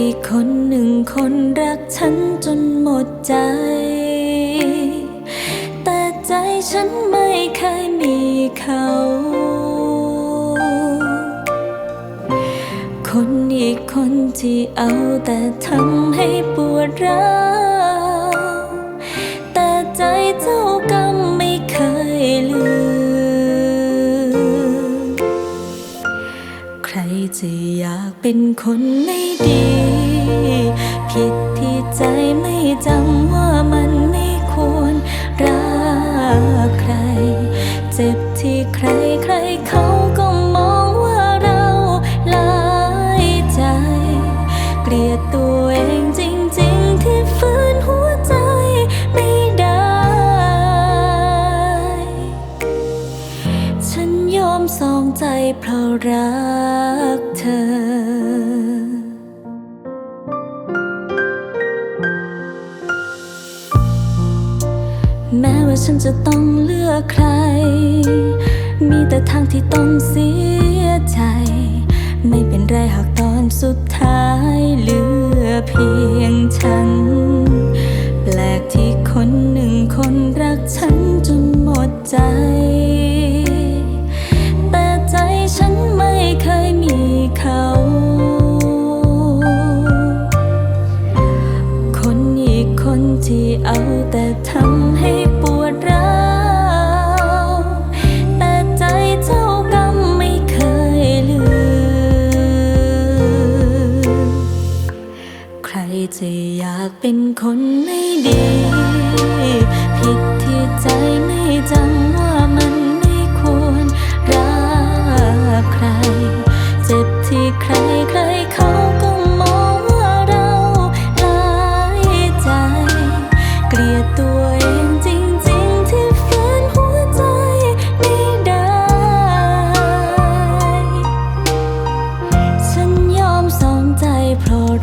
ที่คนหนึ่งคนรักฉันจนหมดใจ แต่ใจฉันไม่เคยมีเขา คนอีกคนที่เอาแต่ทำให้ปวดร้าว ใครจะอยากเป็นคนไม่ดี ผิดที่ใจไม่จำว่ามันไม่ควรรักใคร เจ็บที่ใครใครเขาก็มองว่าเราลายใจ เกลียดตัวเอง สองใจเพราะรักเธอแม้ว่าฉันจะต้องเลือกใคร มีแต่ทางที่ต้องเสีย แต่ทำให้ปวดร้าวแต่ใจเจ้ากรรมไม่เคยลืม ใครจะอยากเป็นคนไม่ดี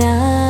呀。